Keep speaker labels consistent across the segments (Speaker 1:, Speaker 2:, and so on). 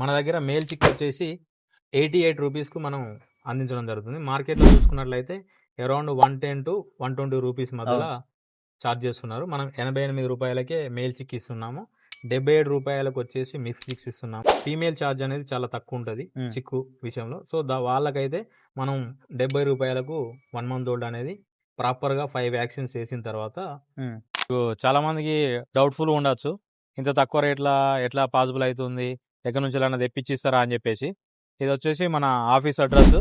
Speaker 1: మన దగ్గర మేల్ చిక్ వచ్చేసి ఎయిటీ ఎయిట్ రూపీస్కు మనం అందించడం జరుగుతుంది. మార్కెట్లో చూసుకున్నట్లయితే around one ten to one twenty rupees మధ్యలో చార్జ్ చేస్తున్నారు. మనం ఎనభై ఎనిమిది రూపాయలకే మేల్ చిక్ ఇస్తున్నాము. డెబ్బై ఏడు రూపాయలకు వచ్చేసి మిక్స్ చిక్స్ ఇస్తున్నాము. ఫీమేల్ ఛార్జ్ అనేది చాలా తక్కువ ఉంటుంది. చిక్కు విషయంలో. సో దా వాళ్ళకైతే మనం డెబ్బై రూపాయలకు వన్ మంత్ ఓల్డ్ అనేది ప్రాపర్గా ఫైవ్ వ్యాక్సిన్స్ వేసిన తర్వాత. చాలా మందికి డౌట్ఫుల్ ఉండొచ్చు. ఇంత తక్కువ రేట్ల ఎట్లా పాసిబుల్ అవుతుంది ఎక్కడి నుంచి ఎలా తెప్పించిస్తారా? అని చెప్పేసి. ఇది వచ్చేసి మన ఆఫీస్ అడ్రస్.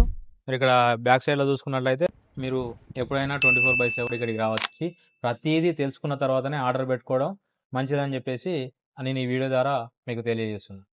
Speaker 1: మీరు ఇక్కడ బ్యాక్ సైడ్లో చూసుకున్నట్లయితే మీరు ఎప్పుడైనా ట్వంటీ ఫోర్ బై సెవెన్ ఇక్కడికి రావచ్చు. ప్రతిదీ తెలుసుకున్న తర్వాతనే ఆర్డర్ పెట్టుకోవడం మంచిదని చెప్పేసి నేను ఈ వీడియో ద్వారా మీకు తెలియజేస్తున్నాను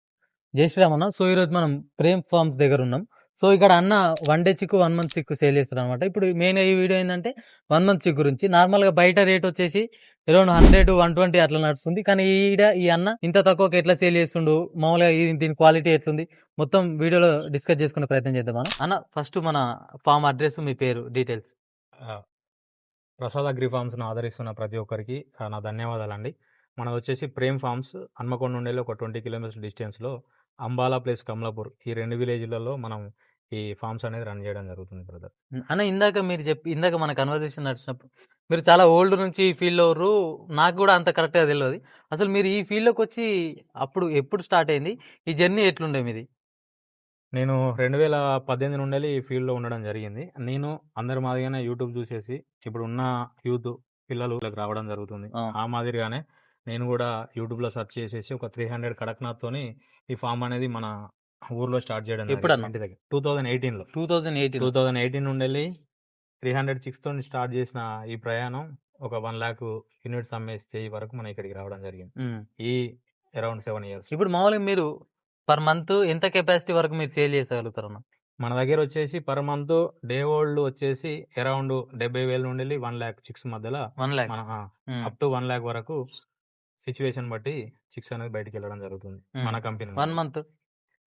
Speaker 2: జై శ్రీరామన్న. సో ఈరోజు మనం ప్రేమ్ ఫార్మ్స్ దగ్గర ఉన్నాం. సో ఇక్కడ అన్న one day chick one month chick sale చేస్తారు అనమాట ఇప్పుడు మెయిన్ ఈ వీడియో ఏంటంటే వన్ మంత్ చిక్ గురించి. నార్మల్గా బయట రేట్ వచ్చేసి అరౌండ్ హండ్రెడ్ వన్ ట్వంటీ అట్లా నడుస్తుంది. కానీ ఈడ ఈ అన్న ఇంత తక్కువకి ఎట్లా సేల్ చేస్తుండు? మామూలుగా ఈ- దీని క్వాలిటీ ఎట్లుంది? మొత్తం వీడియోలో డిస్కస్ చేసుకునే ప్రయత్నం చేద్దాం అన్న అన్న ఫస్ట్ మన ఫామ్ అడ్రస్ మీ పేరు డీటెయిల్స్
Speaker 1: ప్రసాద్ అగ్రి ఫార్మ్స్ను ఆదరిస్తున్న ప్రతి ఒక్కరికి ఆ, నా ధన్యవాదాలండి. మనది వచ్చేసి ప్రేమ్ ఫార్మ్స్ హన్మకొండ నుండి ఒక ట్వంటీ కిలోమీటర్స్ డిస్టెన్స్లో అంబాలా ప్లస్ కమలాపూర్. ఈ రెండు విలేజ్లలో మనం ఈ ఫార్మ్స్ అనేది రన్ చేయడం జరుగుతుంది బ్రదర్.
Speaker 2: అన్న ఇందాక మీరు చెప్పి ఇందాక మన కన్వర్జేషన్ నడిచినప్పుడు మీరు చాలా ఓల్డ్ నుంచి ఈ ఫీల్డ్ అవ్వరు నాకు కూడా అంత కరెక్ట్గా తెలియదు అసలు మీరు ఈ ఫీల్డ్లోకి వచ్చి అప్పుడు ఎప్పుడు స్టార్ట్ అయింది? ఈ జర్నీ ఎట్లుండే మీది?
Speaker 1: నేను రెండు వేల పద్దెనిమిది నుండి ఈ ఫీల్డ్లో ఉండడం జరిగింది. నేను అందరి మాదిరిగానే యూట్యూబ్ చూసేసి ఇప్పుడు ఉన్న యూత్ పిల్లలు రావడం జరుగుతుంది.
Speaker 2: ఆ.
Speaker 1: ఆ మాదిరిగానే నేను కూడా యూట్యూబ్లో సెర్చ్ చేసేసి ఒక త్రీ హండ్రెడ్ కడక్నాథ్తోని ఈ ఫామ్ అనేది మన ఊర్లో స్టార్ట్ చేయడం
Speaker 2: ఎప్పుడన్నా?
Speaker 1: ఇంటి దగ్గర. టూ థౌజండ్ ఎయిటీన్లో.
Speaker 2: Two thousand eighteen
Speaker 1: two thousand eighteen నుండి వెళ్ళి త్రీ హండ్రెడ్ సిక్స్ తోని స్టార్ట్ చేసిన ఈ ప్రయాణం ఒక వన్ ల్యాక్ యూనిట్స్ అమ్మే స్టేజ్ వరకు మనం ఇక్కడికి రావడం జరిగింది. ఈ అరౌండ్ సెవెన్ ఇయర్స్.
Speaker 2: ఇప్పుడు మామూలుగా మీరు పర్ మంత్ ఎంత కెపాసిటీ వరకు మీరు సేల్ చేసగలుగుతారు అన్న
Speaker 1: మన దగ్గర వచ్చేసి పర్ మంత్ డే ఓల్డ్ వచ్చేసి అరౌండ్ డెబ్బై వేల నుండి వెళ్ళి వన్ ల్యాక్ చిక్స్ మధ్యలో
Speaker 2: వన్ ల్యాక్
Speaker 1: మన అప్ టు వన్ ల్యాక్ వరకు సిచ్యువేషన్ బట్టి చిక్స్ అనేది బయటికి వెళ్ళడం జరుగుతుంది. మన company
Speaker 2: one month?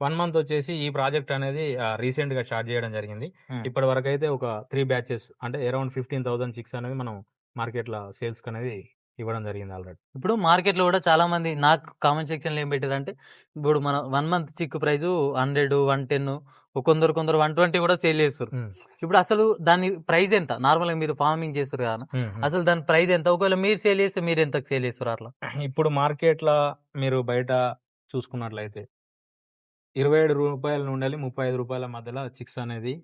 Speaker 1: One month వచ్చేసి ఈ ప్రాజెక్ట్ అనేది రీసెంట్గా స్టార్ట్ చేయడం జరిగింది. ఇప్పటి వరకు అయితే ఒక త్రీ బ్యాచెస్ అంటే అరౌండ్ ఫిఫ్టీన్ థౌసండ్ చిక్స్ అనేది మనం మార్కెట్లో సేల్స్ అనేది ఇవ్వడం జరిగింది ఆల్రెడీ.
Speaker 2: ఇప్పుడు మార్కెట్లో కూడా చాలా మంది నాకు కామెంట్ సెక్షన్లో ఏం పెట్టారు అంటే ఇప్పుడు మన one month chick price hundred one ten కొందరు కొందరు వన్ ట్వంటీ కూడా సేల్ చేస్తారు. ఇప్పుడు అసలు దాని ప్రైస్ ఎంత? నార్మల్గా మీరు ఫార్మింగ్ చేస్తారు కదా అసలు దాని ప్రైస్ ఎంత? ఒకవేళ మీరు సేల్ చేస్తే మీరు ఎంత సేల్ చేస్తారు అట్లా?
Speaker 1: ఇప్పుడు మార్కెట్లో మీరు బయట చూసుకున్నట్లయితే ఇరవై ఏడు రూపాయల నుండి ముప్పై ఐదు రూపాయల మధ్యలో చిక్స్ అనేది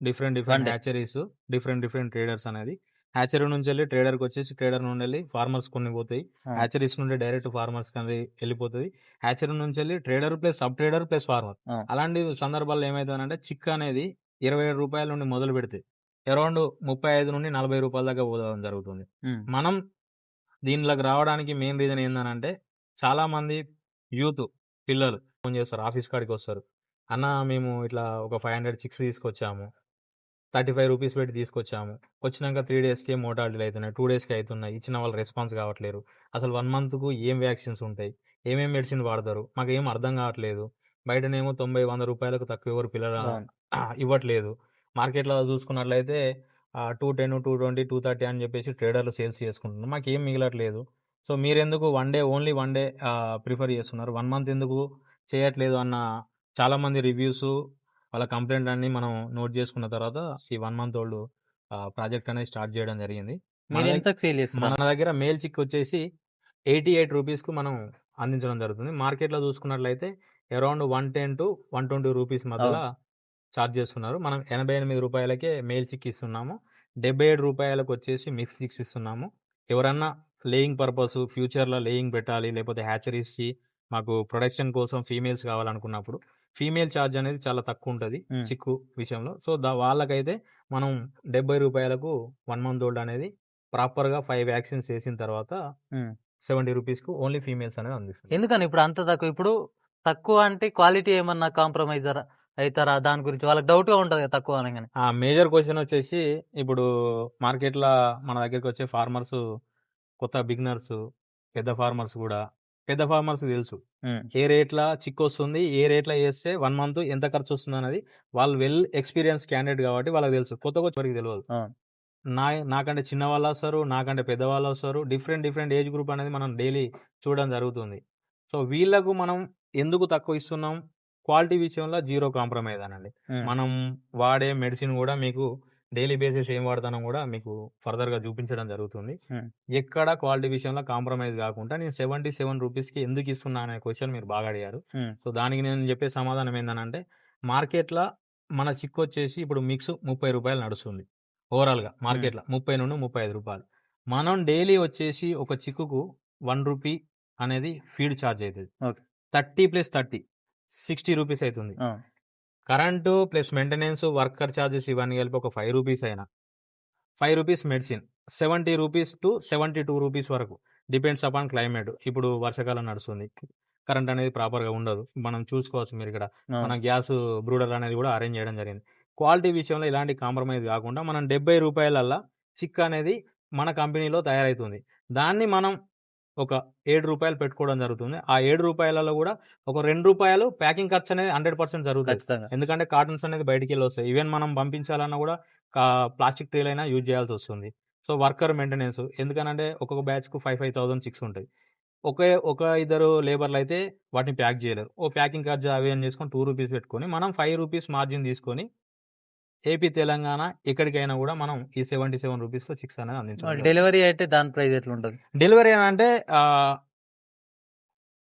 Speaker 1: different different. Hatcheries different different traders అనేది హ్యాచరీ నుంచి వెళ్ళి ట్రేడర్కి వచ్చేసి ట్రేడర్ నుండి వెళ్ళి ఫార్మర్స్ కొన్ని పోతాయి. హ్యాచరీస్ నుండి డైరెక్ట్ ఫార్మర్స్ అనేది వెళ్ళిపోతుంది హ్యాచరీ నుంచి వెళ్ళి trader plus sub trader plus farmer. అలాంటి సందర్భాల్లో ఏమైతుందంటే చిక్ అనేది ఇరవై ఏడు రూపాయల నుండి మొదలు పెడితే అరౌండ్ ముప్పై ఐదు నుండి నలభై రూపాయల దాకా పోవడం జరుగుతుంది మనం దీనిలోకి రావడానికి మెయిన్ రీజన్ ఏందనంటే చాలా మంది యూత్ పిల్లలు ఫోన్ చేస్తారు. ఆఫీస్ కాడికి వస్తారు. అన్న మేము ఇట్లా ఒక ఫైవ్ హండ్రెడ్ చిక్స్ తీసుకొచ్చాము. థర్టీ ఫైవ్ రూపీస్ పెట్టి తీసుకొచ్చాము. వచ్చినాక త్రీ డేస్కి మోటాలిటీలు అవుతున్నాయి టూ డేస్కి అవుతున్నాయి ఇచ్చిన వాళ్ళు రెస్పాన్స్ కావట్లేరు. అసలు వన్ మంత్కు ఏం వ్యాక్సిన్స్ ఉంటాయి? ఏమేమి మెడిసిన్ వాడతారు? మాకు ఏం అర్థం కావట్లేదు. బయటనేమో తొంభై వంద రూపాయలకు తక్కువ ఎవరు పిల్లలు ఇవ్వట్లేదు. మార్కెట్లో చూసుకున్నట్లయితే two ten two twenty two thirty అని చెప్పేసి ట్రేడర్లు సేల్స్ చేసుకుంటున్నారు. మాకు ఏం మిగలట్లేదు. సో మీరెందుకు one day only one day prefer చేస్తున్నారు? వన్ మంత్ ఎందుకు చేయట్లేదు అన్న చాలా మంది రివ్యూస్ వాళ్ళ కంప్లైంట్ అన్ని మనం నోట్ చేసుకున్న తర్వాత ఈ వన్ మంత్ ఓల్డ్ ప్రాజెక్ట్ అనేది స్టార్ట్ చేయడం జరిగింది.
Speaker 2: మీరు సేల్
Speaker 1: మన దగ్గర మేల్ చిక్ వచ్చేసి ఎయిటీ ఎయిట్ రూపీస్కు మనం అందించడం జరుగుతుంది. మార్కెట్లో చూసుకున్నట్లయితే around one ten to one twenty rupees మధ్యలో చార్జ్ చేస్తున్నారు. మనం ఎనభై ఎనిమిది రూపాయలకే మేల్ చిక్ ఇస్తున్నాము డెబ్బై ఏడు రూపాయలకు వచ్చేసి మిక్స్ చిక్స్ ఇస్తున్నాము. ఎవరన్నా లేయింగ్ పర్పస్ ఫ్యూచర్లో లేయింగ్ పెట్టాలి లేకపోతే హ్యాచరీస్కి మాకు ప్రొడక్షన్ కోసం ఫీమేల్స్ కావాలనుకున్నప్పుడు ఫీమేల్ ఛార్జ్ అనేది చాలా తక్కువ ఉంటుంది. చిక్కు విషయంలో. సో దా వాళ్ళకైతే మనం డెబ్బై రూపాయలకు వన్ మంత్ ఓల్డ్ అనేది ప్రాపర్గా ఫైవ్ వ్యాక్సిన్స్ వేసిన తర్వాత. సెవెంటీ రూపీస్కు ఓన్లీ ఫీమేల్స్ అనేది అందిస్తుంది.
Speaker 2: ఎందుకని ఇప్పుడు అంత తక్కువ? ఇప్పుడు తక్కువ అంటే క్వాలిటీ ఏమన్నా కాంప్రమైజ్ అవుతారా? దాని గురించి వాళ్ళకి డౌట్గా ఉంటది తక్కువ అనగానే.
Speaker 1: ఆ మేజర్ క్వశ్చన్ వచ్చేసి ఇప్పుడు మార్కెట్లో మన దగ్గరికి వచ్చే ఫార్మర్స్ కొత్త బిగినర్స్ పెద్ద ఫార్మర్స్ కూడా పెద్ద ఫార్మర్స్ తెలుసు. ఏ రేట్ల చిక్ వస్తుంది ఏ రేట్ల వేస్తే వన్ మంత్ ఎంత ఖర్చు వస్తుంది అనేది వాళ్ళు వెల్ ఎక్స్పీరియన్స్ క్యాండిడేట్ కాబట్టి వాళ్ళకి తెలుసు. కొత్త కొత్త వరకు తెలియదు. నా నాకంటే చిన్న వాళ్ళు వస్తారు నాకంటే పెద్ద వాళ్ళు వస్తారు. డిఫరెంట్ డిఫరెంట్ ఏజ్ గ్రూప్ అనేది మనం డైలీ చూడడం జరుగుతుంది. సో వీళ్ళకు మనం ఎందుకు తక్కువ ఇస్తున్నాం? క్వాలిటీ విషయంలో జీరో కాంప్రమైజ్ అనండి. మనం వాడే మెడిసిన్ కూడా మీకు డైలీ బేసిస్ ఏం వాడతానో కూడా మీకు ఫర్దర్గా చూపించడం జరుగుతుంది. ఎక్కడ క్వాలిటీ విషయంలో కాంప్రమైజ్ కాకుండా నేను సెవెంటీ సెవెన్ రూపీస్కి ఎందుకు ఇస్తున్నా అనే క్వశ్చన్ మీరు బాగా అడిగారు. సో దానికి నేను చెప్పే సమాధానం ఏంటంటే మార్కెట్లో మన చిక్కు వచ్చేసి ఇప్పుడు మిక్స్ ముప్పై రూపాయలు నడుస్తుంది. ఓవరాల్గా మార్కెట్లో ముప్పై నుండి ముప్పై ఐదు రూపాయలు. మనం డైలీ వచ్చేసి ఒక చిక్కుకు వన్ రూపీ అనేది ఫీడ్ ఛార్జ్ అవుతుంది. Thirty plus thirty sixty rupees అవుతుంది current plus maintenance worker charges ఇవన్నీ కలిపి ఒక ఫైవ్ రూపీస్ అయినా. Five rupees medicine seventy rupees to seventy two rupees వరకు. Depends upon climate. ఇప్పుడు వర్షాకాలం నడుస్తుంది. కరెంట్ అనేది ప్రాపర్గా ఉండదు. మనం చూసుకోవచ్చు మీరు ఇక్కడ. మన గ్యాస్ బ్రూడర్ అనేది కూడా అరేంజ్ చేయడం జరిగింది. క్వాలిటీ విషయంలో ఇలాంటి కాంప్రమైజ్ కాకుండా మనం డెబ్బై రూపాయలల్లా చిక్ అనేది మన కంపెనీలో తయారవుతుంది దాన్ని మనం ఒక ఏడు రూపాయలు పెట్టుకోవడం జరుగుతుంది. ఆ ఏడు రూపాయలలో కూడా ఒక రెండు రూపాయలు ప్యాకింగ్ ఖర్చు అనేది హండ్రెడ్ పర్సెంట్ జరుగుతుంది ఎందుకంటే కార్టన్స్ అనేది బయటికి వెళ్ళి వస్తాయి. ఈవెన్ మనం పంపించాలన్నా కూడా ప్లాస్టిక్ ట్రీల్ అయినా యూజ్ చేయాల్సి వస్తుంది. సో వర్కర్ మెయింటెనెన్స్ ఎందుకనంటే ఒక్కొక్క బ్యాచ్కు ఫైవ్ ఫైవ్ థౌసండ్ సిక్స్ ఉంటాయి. ఒకే ఒక ఇద్దరు లేబర్లు అయితే వాటిని ప్యాక్ చేయలేరు. ఓ ప్యాకింగ్ ఖర్చు అవి అని చేసుకొని టూ రూపీస్ పెట్టుకొని మనం ఫైవ్ రూపీస్ మార్జిన్ తీసుకొని ఏపీ తెలంగాణ ఎక్కడికైనా కూడా మనం ఈ సెవెంటీ సెవెన్ రూపీస్లో చిక్స్ అనేది అందించాలి
Speaker 2: డెలివరీ అయితే దాని ప్రైస్ ఎట్లా ఉంటుంది
Speaker 1: డెలివరీ అంటే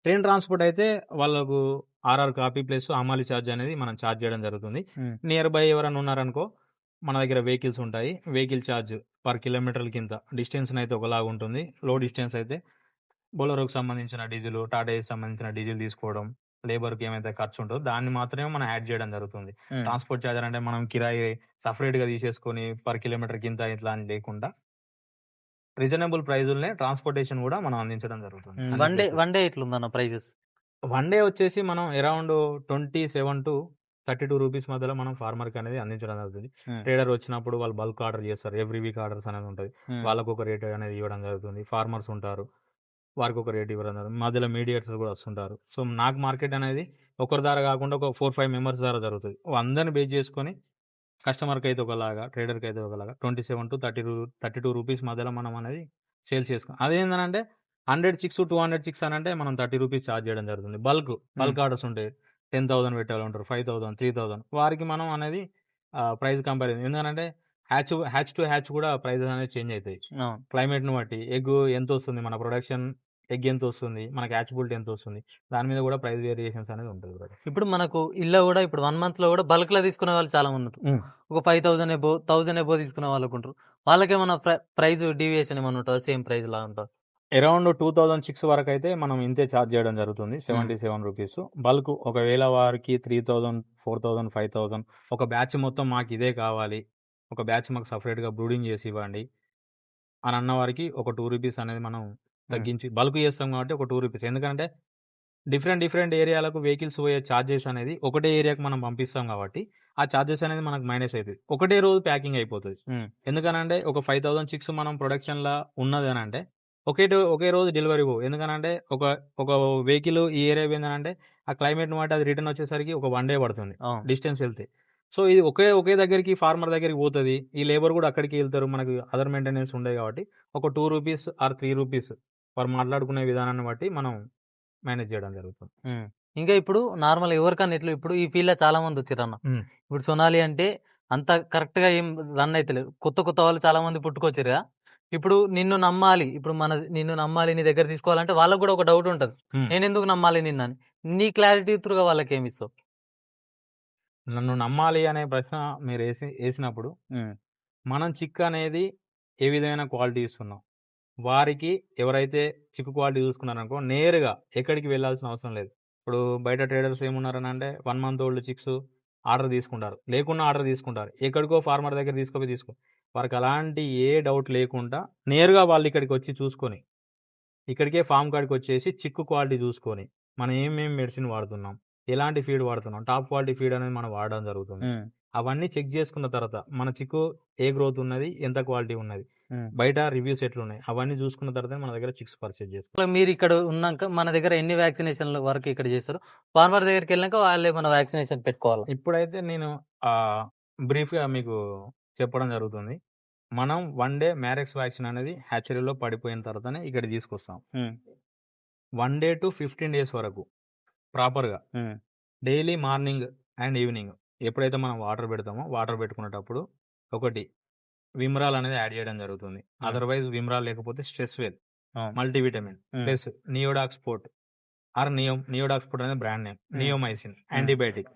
Speaker 1: ట్రైన్ ట్రాన్స్పోర్ట్ అయితే వాళ్ళకు ఆర్ఆర్ కాపీ ప్లస్ అమాలి ఛార్జ్ అనేది మనం ఛార్జ్ చేయడం జరుగుతుంది. నియర్ బై ఎవరైనా ఉన్నారనుకో మన దగ్గర వెహికల్స్ ఉంటాయి. వెహికల్ ఛార్జ్ పర్ కిలోమీటర్ కింద డిస్టెన్స్ అయితే ఒకలాగా ఉంటుంది. లో డిస్టెన్స్ అయితే బొలరోకి సంబంధించిన డీజిల్ టాటాకి సంబంధించిన డీజిల్ తీసుకోవడం లేబర్కి ఏమైతే ఖర్చు ఉంటుందో దాన్ని మాత్రమే మనం యాడ్ చేయడం జరుగుతుంది. ట్రాన్స్పోర్ట్ ఛార్జర్ అంటే మనం కిరాయి సపరేట్గా తీసేసుకొని పర్ కిలోమీటర్ కింద ఇట్లా అని లేకుండా రీజనబుల్ ప్రైజుల్నే ట్రాన్స్పోర్టేషన్ కూడా మనం అందించడం జరుగుతుంది.
Speaker 2: వన్ డే వన్ డే ఎట్లుందన్న ప్రైజెస్?
Speaker 1: వన్ డే వచ్చేసి మనం around twenty seven to thirty two rupees మధ్యలో మనం ఫార్మర్కి అనేది అందించడం జరుగుతుంది. ట్రేడర్ వచ్చినప్పుడు వాళ్ళు బల్క్ ఆర్డర్ చేస్తారు. ఎవ్రీ వీక్ ఆర్డర్స్ అనేది ఉంటుంది. వాళ్ళకు ఒక రేట్ అనేది ఇవ్వడం జరుగుతుంది. ఫార్మర్స్ ఉంటారు. వారికి ఒక రేట్ ఇవ్వడం జరుగుతుంది మధ్యలో మీడియేటర్స్ కూడా వస్తుంటారు. సో నాకు మార్కెట్ అనేది ఒకరి ద్వారా కాకుండా ఒక ఫోర్ ఫైవ్ మెంబర్స్ ద్వారా జరుగుతుంది. అందరిని బేస్ చేసుకొని కస్టమర్కి అయితే ఒకలాగా ట్రేడర్కి అయితే ఒకలాగా twenty seven to thirty two thirty two rupees మధ్యలో మనం అనేది సేల్స్ చేసుకోం అదేంటంటే hundred six two hundred six అని అంటే మనం థర్టీ రూపీస్ ఛార్జ్ చేయడం జరుగుతుంది. బల్క్ బల్క్ ఆర్డర్స్ ఉంటాయి టెన్ థౌసండ్ పెట్టాలి ఉంటారు. Five thousand three thousand. వారికి మనం అనేది ప్రైస్ కంపారిజన్ ఎందుకంటే హ్యాచ్ హ్యాచ్ టు హ్యాచ్ కూడా ప్రైజెస్ అనేది చేంజ్ అవుతాయి క్లైమేట్ను బట్టి ఎగ్ ఎంత వస్తుంది? మన ప్రొడక్షన్ ఎగ్ ఎంత వస్తుంది? మనకి యాచబిలిటీ ఎంత వస్తుంది? దాని మీద కూడా ప్రైస్ వేరియేషన్స్ అనేది ఉంటుంది.
Speaker 2: ఇప్పుడు మనకు ఇల్లు కూడా ఇప్పుడు వన్ మంత్లో కూడా బల్క్లో తీసుకునే వాళ్ళు చాలా మంది ఉంటారు. ఒక five thousand above thousand above తీసుకునే వాళ్ళకు ఉంటారు వాళ్ళకేమన్నా ప్రైస్ డీవియేషన్ ఏమైనా ఉంటుంది? సేమ్ ప్రైస్ లా ఉంటుంది?
Speaker 1: అరౌండ్ టూ థౌజండ్ సిక్స్ వరకు అయితే మనం ఇంతే ఛార్జ్ చేయడం జరుగుతుంది. సెవెంటీ సెవెన్ రూపీస్ బల్క్ ఒకవేళ వారికి three thousand four thousand five thousand ఒక బ్యాచ్ మొత్తం మాకు ఇదే కావాలి. ఒక బ్యాచ్ మాకు separate గా బ్రూడింగ్ చేసి ఇవ్వండి అని అన్న వారికి ఒక టూ రూపీస్ అనేది మనం తగ్గించి బల్క్ చేస్తాం కాబట్టి ఒక టూ రూపీస్. ఎందుకంటే డిఫరెంట్ డిఫరెంట్ ఏరియాలకు వెహికల్స్ పోయే ఛార్జెస్ అనేది ఒకటే ఏరియాకి మనం పంపిస్తాం కాబట్టి ఆ ఛార్జెస్ అనేది మనకు మైనస్ అవుతుంది ఒకటే రోజు ప్యాకింగ్ అయిపోతుంది. ఎందుకనంటే ఒక ఫైవ్ థౌసండ్ సిక్స్ మనం ప్రొడక్షన్ లా ఉన్నది అని అంటే ఒకే ఒకే రోజు డెలివరీ పో ఎందుకనంటే ఒక ఒక వెహికల్ ఈ ఏరియా పోయిందనంటే ఆ క్లైమేట్ బట్టి అది రిటర్న్ వచ్చేసరికి ఒక వన్ డే పడుతుంది డిస్టెన్స్ వెళ్తే. సో ఇది ఒకే ఒకే దగ్గరికి ఫార్మర్ దగ్గరికి పోతుంది. ఈ లేబర్ కూడా అక్కడికి వెళ్తారు. మనకు అదర్ మెయింటెనెన్స్ ఉండే కాబట్టి ఒక two rupees or three rupees వారు మాట్లాడుకునే విధానాన్ని బట్టి మనం మేనేజ్ చేయడం జరుగుతుంది.
Speaker 2: ఇంకా ఇప్పుడు నార్మల్ ఎవరికన్నా ఇట్లా ఇప్పుడు ఈ ఫీల్డ్లో చాలా మంది వచ్చారు అన్న. ఇప్పుడు సొనాలి అంటే అంత కరెక్ట్గా ఏం రన్ అయితే కొత్త కొత్త వాళ్ళు చాలా మంది పుట్టుకొచ్చారుగా ఇప్పుడు నిన్ను నమ్మాలి. ఇప్పుడు మన నిన్ను నమ్మాలి నీ దగ్గర తీసుకోవాలంటే వాళ్ళకు కూడా ఒక డౌట్ ఉంటది. నేను ఎందుకు నమ్మాలి నిన్నని? నీ క్లారిటీ త్రూగా వాళ్ళకి ఏమి ఇస్తావు?
Speaker 1: నన్ను నమ్మాలి అనే ప్రశ్న మీరు వేసి వేసినప్పుడు మనం చిక్ అనేది ఏ విధమైన క్వాలిటీ ఇస్తున్నాం? వారికి ఎవరైతే చిక్కు క్వాలిటీ చూసుకున్నారనుకో నేరుగా ఎక్కడికి వెళ్ళాల్సిన అవసరం లేదు. ఇప్పుడు బయట ట్రేడర్స్ ఏమున్నారని అంటే one month old chicks order తీసుకుంటారు. లేకున్నా ఆర్డర్ తీసుకుంటారు. ఎక్కడికో ఫార్మర్ దగ్గర తీసుకొని తీసుకో. వారికి అలాంటి ఏ డౌట్ లేకుండా నేరుగా వాళ్ళు ఇక్కడికి వచ్చి చూసుకొని ఇక్కడికే ఫామ్ కాడికి వచ్చేసి చిక్కు క్వాలిటీ చూసుకొని మనం ఏమేమి మెడిసిన్ వాడుతున్నాం? ఎలాంటి ఫీడ్ వాడుతున్నాం? టాప్ క్వాలిటీ ఫీడ్ అనేది మనం వాడడం జరుగుతుంది. అవన్నీ చెక్ చేసుకున్న తర్వాత మన చిక్కు ఏ గ్రోత్ ఉన్నది? ఎంత క్వాలిటీ ఉన్నది. బయట రివ్యూస్ ఎట్లున్నాయి అవన్నీ చూసుకున్న తర్వాత మన దగ్గర చిక్స్ పర్చేజ్
Speaker 2: అట్లా మీరు ఇక్కడ ఉన్నాక మన దగ్గర ఎన్ని వ్యాక్సినేషన్ల వరకు ఇక్కడ చేస్తారు ఫార్మర్ దగ్గరికి వెళ్ళాక వాళ్ళే మన వ్యాక్సినేషన్ పెట్టుకోవాలి?
Speaker 1: ఇప్పుడైతే నేను బ్రీఫ్గా మీకు చెప్పడం జరుగుతుంది. మనం వన్ డే మ్యారెక్స్ వ్యాక్సిన్ అనేది హ్యాచరీలో పడిపోయిన తర్వాతనే ఇక్కడ తీసుకొస్తాం. One day to fifteen days వరకు ప్రాపర్గా డైలీ మార్నింగ్ అండ్ ఈవినింగ్ ఎప్పుడైతే మనం వాటర్ పెడతామో వాటర్ పెట్టుకునేటప్పుడు ఒకటి విమ్రాల్ అనేది యాడ్ చేయడం జరుగుతుంది. అదర్వైజ్ విమ్రాల్ లేకపోతే stress well. Multivitamin. Plus Neodox sport. Or neo Neodox sport అనేది brand name. Neomycin antibiotic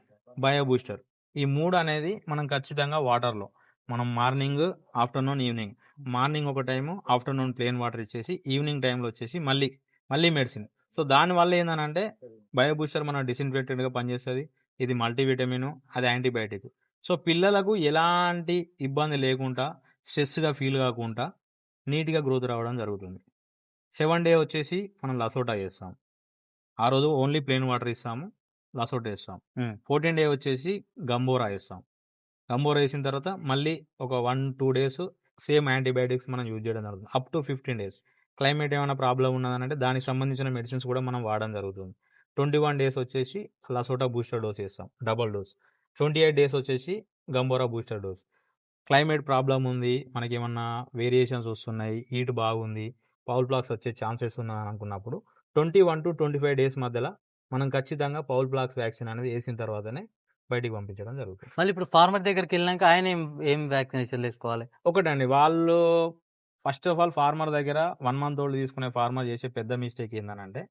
Speaker 1: bio booster ఈ మూడు అనేది మనం ఖచ్చితంగా వాటర్లో మనం మార్నింగ్ ఆఫ్టర్నూన్ ఈవినింగ్. మార్నింగ్ ఒక టైము ఆఫ్టర్నూన్ ప్లేన్ వాటర్ ఇచ్చేసి ఈవినింగ్ టైంలో వచ్చేసి మళ్ళీ మళ్ళీ మెడిసిన్. సో దానివల్ల ఏంటంటే బయో బూస్టర్ మన డిస్ఇన్ఫెక్టెడ్గా పనిచేస్తుంది. ఇది మల్టీవిటమిన్ అది యాంటీబయాటిక్. సో పిల్లలకు ఎలాంటి ఇబ్బంది లేకుండా స్ట్రెస్గా ఫీల్ కాకుండా నీట్గా గ్రోత్ రావడం జరుగుతుంది. సెవెన్ డే వచ్చేసి మనం లసోటా చేస్తాం. ఆ రోజు ఓన్లీ ప్లెయిన్ వాటర్ ఇస్తాము లసోటా వేస్తాం. ఫోర్టీన్ డే వచ్చేసి గంబోరా వేస్తాం. గంబోరా వేసిన తర్వాత మళ్ళీ ఒక one two days same antibiotics మనం యూజ్ చేయడం జరుగుతుంది. Up to fifteen days. Climate ఏమైనా ప్రాబ్లం ఉన్నదంటే దానికి సంబంధించిన మెడిసిన్స్ కూడా మనం వాడడం జరుగుతుంది. ట్వంటీ వన్ డేస్ వచ్చేసి లసోటా బూస్టర్ డోస్ వేస్తాం double dose. Twenty eight days వచ్చేసి Gumboro booster dose. Climate problem ఉంది మనకి ఏమన్నా వేరియేషన్స్ వస్తున్నాయి హీట్ బాగుంది పౌల్ బ్లాక్స్ వచ్చే ఛాన్సెస్ ఉన్నాయి అనుకున్నప్పుడు twenty one to twenty five days మధ్యలో మనం ఖచ్చితంగా పౌల్ బ్లాక్స్ వ్యాక్సిన్ అనేది వేసిన తర్వాతనే బయటికి పంపించడం జరుగుతుంది.
Speaker 2: మళ్ళీ ఇప్పుడు ఫార్మర్ దగ్గరికి వెళ్ళినాక ఆయన ఏం ఏం వ్యాక్సినేషన్ వేసుకోవాలి?
Speaker 1: ఒకటండి వాళ్ళు ఫస్ట్ ఆఫ్ ఆల్ ఫార్మర్ దగ్గర వన్ మంత్ ఓల్డ్ తీసుకునే ఫార్మర్ చేసే పెద్ద మిస్టేక్ ఏంటంటే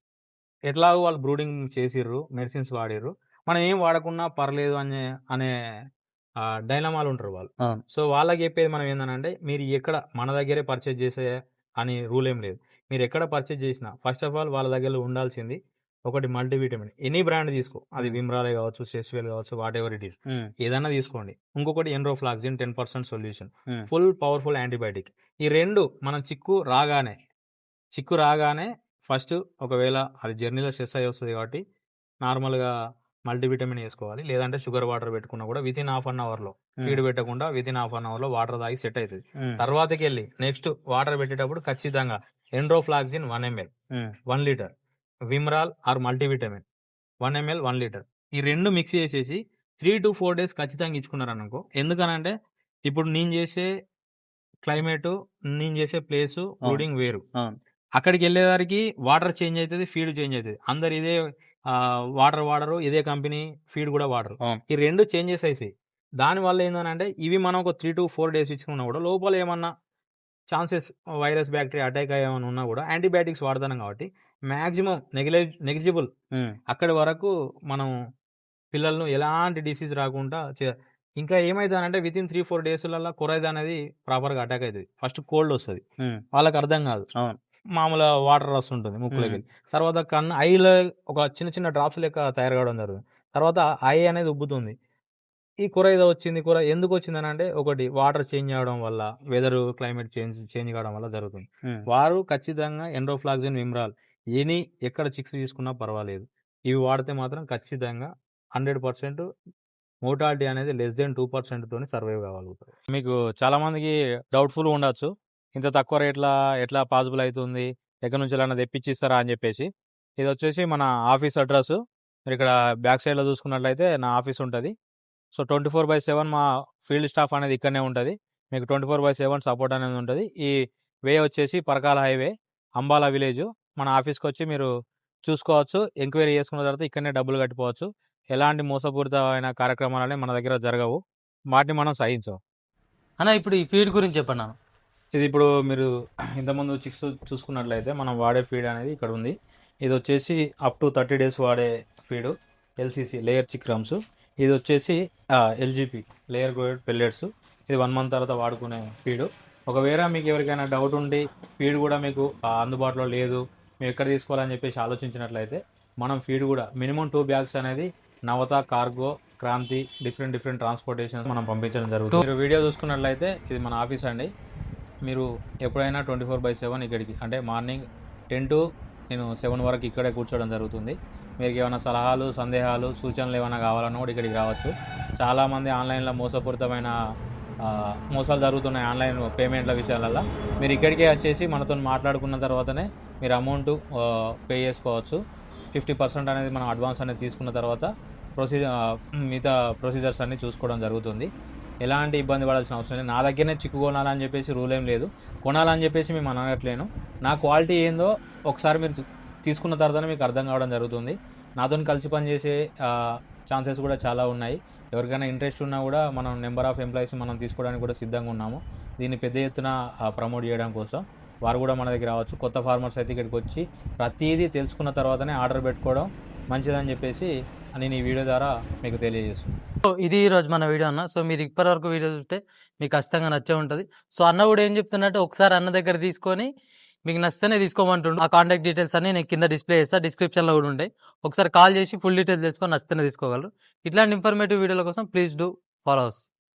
Speaker 1: ఎట్లాగో వాళ్ళు బ్రూడింగ్ చేసిర్రు మెడిసిన్స్ వాడిర్రు. మనం ఏం వాడకున్నా పర్లేదు అనే అనే డైనమాలు ఉంటారు వాళ్ళు. సో వాళ్ళకి చెప్పేది మనం ఏంటంటే మీరు ఎక్కడ మన దగ్గరే పర్చేజ్ చేసే అని రూల్ ఏం లేదు. మీరు ఎక్కడ పర్చేజ్ చేసినా ఫస్ట్ ఆఫ్ ఆల్ వాళ్ళ దగ్గర ఉండాల్సింది ఒకటి మల్టీవిటమిన్. ఎనీ బ్రాండ్ తీసుకో. అది విమ్రాలే కావచ్చు స్టెస్వెల్ కావచ్చు వాట్ ఎవర్ ఇట్ ఈస్ ఏదైనా తీసుకోండి. ఇంకొకటి enrofloxacin ten percent solution. Full powerful antibiotic. ఈ రెండు మనం చిక్కు రాగానే చిక్కు రాగానే ఫస్ట్ ఒకవేళ అది జర్నీలో స్ట్రెస్ అయ్యి వస్తుంది కాబట్టి నార్మల్గా మల్టీవిటమిన్ వేసుకోవాలి. లేదంటే షుగర్ వాటర్ పెట్టుకున్నా కూడా విత్ ఇన్ హాఫ్ అన్ అవర్లో
Speaker 2: ఉమ్,
Speaker 1: ఫీడ్ పెట్టకుండా విత్ ఇన్ హాఫ్ అన్ అవర్లో వాటర్ తాగి సెట్ అవుతుంది తర్వాతకి వెళ్ళి నెక్స్ట్ వాటర్ పెట్టేటప్పుడు ఖచ్చితంగా enrofloxacin one ml one litre. Vimral or multivitamin. One ml one litre. ఈ రెండు మిక్స్ చేసేసి త్రీ టు ఫోర్ డేస్ ఖచ్చితంగా ఇచ్చుకున్నారు అనుకో ఎందుకనంటే ఇప్పుడు నేను చేసే క్లైమేట్ నేను చేసే ప్లేస్ బ్రూడింగ్ వేరు. అక్కడికి వెళ్ళేదానికి వాటర్ చేంజ్ అవుతుంది ఫీడ్ చేంజ్ అవుతుంది అందరు ఇదే వాటర్ వాడరు ఇదే కంపెనీ ఫీడ్ కూడా వాడరు. ఈ రెండు చేంజెస్ అవుతాయి దానివల్ల ఏంటంటే ఇవి మనం ఒక త్రీ టు ఫోర్ డేస్ ఇచ్చుకున్నా కూడా లోపల ఏమన్నా ఛాన్సెస్ వైరస్ బ్యాక్టీరియా అటాక్ అయ్యేమన్నా ఉన్నా కూడా యాంటీబయాటిక్స్ వాడతాం కాబట్టి మ్యాక్సిమం నెగ్లె నెగ్జిబుల్ అక్కడి వరకు మనం పిల్లలను ఎలాంటి డిసీజ్ రాకుండా ఇంకా ఏమవుతుందంటే విత్ ఇన్ త్రీ ఫోర్ డేస్లలో కొరైజ్ అనేది ప్రాపర్గా అటాక్ అవుతుంది. ఫస్ట్ కోల్డ్ వస్తుంది. వాళ్ళకి అర్థం కాదు. మామూలుగా వాటర్ వస్తుంటుంది ముక్కులోకి. తర్వాత కన్ను ఐలో ఒక చిన్న చిన్న డ్రాప్స్ లెక్క తయారు కావడం జరుగుతుంది. తర్వాత ఐ అనేది ఉబ్బుతుంది. ఈ కూర ఏదో వచ్చింది కూర ఎందుకు వచ్చిందని అంటే ఒకటి వాటర్ చేంజ్ అవ్వడం వల్ల వెదర్ క్లైమేట్ చేంజ్ చేంజ్ కావడం వల్ల జరుగుతుంది. వారు ఖచ్చితంగా ఎండ్రోఫ్లాక్సిన్ విమ్రాల్ ఎనీ ఎక్కడ చిక్స్ తీసుకున్నా పర్వాలేదు. ఇవి వాడితే మాత్రం ఖచ్చితంగా హండ్రెడ్ పర్సెంట్ మోటాలిటీ అనేది లెస్ దెన్ టూ పర్సెంట్ తోని సర్వైవ్ కాగలుగుతారు. మీకు చాలా మందికి డౌట్ఫుల్ ఉండొచ్చు. ఇంత తక్కువ రేట్ల ఎట్లా పాసిబుల్ అవుతుంది? ఎక్కడి నుంచి ఎలా తెప్పించిస్తారా అని చెప్పేసి. ఇది వచ్చేసి మన ఆఫీస్ అడ్రస్. మీరు ఇక్కడ బ్యాక్ సైడ్లో చూసుకున్నట్లయితే నా ఆఫీస్ ఉంటుంది. So twenty four by seven మా ఫీల్డ్ స్టాఫ్ అనేది ఇక్కడనే ఉంటుంది. మీకు twenty four by seven support అనేది ఉంటుంది. ఈ వే వచ్చేసి పరకాల హైవే అంబాలా విలేజ్. మన ఆఫీస్కి వచ్చి మీరు చూసుకోవచ్చు ఎంక్వైరీ చేసుకున్న తర్వాత ఇక్కడనే డబ్బులు కట్టిపోవచ్చు. ఎలాంటి మోసపూరితమైన కార్యక్రమాలని మన దగ్గర జరగవు. వాటిని మనం సహించం.
Speaker 2: అన్న ఇప్పుడు ఈ ఫీడ్ గురించి చెప్పండి
Speaker 1: ఇది ఇప్పుడు మీరు ఇంతకుముందు చిక్స్ చూసుకున్నట్లయితే మనం వాడే ఫీడ్ అనేది ఇక్కడ ఉంది. ఇది వచ్చేసి అప్ టు థర్టీ డేస్ వాడే feed LCC layer chick crumbs ఇది వచ్చేసి ఎల్జీపీ లేయర్ గ్రోడ్ పెల్లెట్స్ ఇది వన్ మంత్ తర్వాత వాడుకునే ఫీడ్. ఒకవేళ మీకు ఎవరికైనా డౌట్ ఉండి ఫీడ్ కూడా మీకు అందుబాటులో లేదు మేము ఎక్కడ తీసుకోవాలని చెప్పేసి ఆలోచించినట్లయితే మనం ఫీడ్ కూడా మినిమం టూ బ్యాగ్స్ అనేది Navata cargo Kranti different different transportation మనం పంపించడం జరుగుతుంది. మీరు వీడియో చూసుకున్నట్లయితే ఇది మన ఆఫీస్ అండి. మీరు ఎప్పుడైనా ట్వంటీ ఫోర్ బై సెవెన్ ఇక్కడికి అంటే మార్నింగ్ టెన్ టు నేను సెవెన్ వరకు ఇక్కడే కూర్చోవడం జరుగుతుంది. మీకు ఏమైనా సలహాలు సందేహాలు సూచనలు ఏమైనా కావాలన్నా కూడా ఇక్కడికి రావచ్చు. చాలామంది ఆన్లైన్లో మోసపూరితమైన మోసాలు జరుగుతున్నాయి ఆన్లైన్ పేమెంట్ల విషయాలల్లో. మీరు ఇక్కడికే వచ్చేసి మనతో మాట్లాడుకున్న తర్వాతనే మీరు అమౌంట్ పే చేసుకోవచ్చు. ఫిఫ్టీ పర్సెంట్ అనేది మనం అడ్వాన్స్ అనేది తీసుకున్న తర్వాత ప్రొసీజర్ మిగతా ప్రొసీజర్స్ అన్నీ చూసుకోవడం జరుగుతుంది. ఎలాంటి ఇబ్బంది పడాల్సిన అవసరం లేదు. నా దగ్గరనే చిక్కు కొనాలని చెప్పేసి రూల్ ఏం లేదు. కొనాలని చెప్పేసి మేము అనట్లేను. నా క్వాలిటీ ఏందో ఒకసారి మీరు తీసుకున్న తర్వాతనే మీకు అర్థం కావడం జరుగుతుంది. నాతో కలిసి పనిచేసే ఛాన్సెస్ కూడా చాలా ఉన్నాయి. ఎవరికైనా ఇంట్రెస్ట్ ఉన్నా కూడా మనం నెంబర్ ఆఫ్ ఎంప్లాయీస్ మనం తీసుకోవడానికి కూడా సిద్ధంగా ఉన్నాము. దీన్ని పెద్ద ఎత్తున ప్రమోట్ చేయడం కోసం. వారు కూడా మన దగ్గర రావచ్చు. కొత్త ఫార్మర్స్ అయితే ఇక్కడికి వచ్చి ప్రతిదీ తెలుసుకున్న తర్వాతనే ఆర్డర్ పెట్టుకోవడం మంచిదని చెప్పేసి నేను ఈ వీడియో ద్వారా మీకు తెలియజేస్తున్నాను.
Speaker 2: సో ఇది ఈరోజు మన వీడియో అన్న. సో మీరు ఇప్పటి వరకు వీడియో చూస్తే మీకు ఖచ్చితంగా నచ్చే ఉంటుంది. సో అన్న కూడా ఏం చెప్తున్నట్టు ఒకసారి అన్న దగ్గర తీసుకొని మీకు నచ్చితేనే తీసుకోమంటుండు. ఆ కాంటాక్ట్ డీటెయిల్స్ అన్ని నేను కింద డిస్ప్లే చేస్తా. డిస్క్రిప్షన్లో కూడా ఉంటాయి. ఒకసారి కాల్ చేసి ఫుల్ డీటెయిల్స్ తెలుసుకొని నచ్చితేనే తీసుకోగలరు. ఇట్లాంటి ఇన్ఫర్మేటివ్ వీడియోల కోసం ప్లీజ్ డూ ఫాలో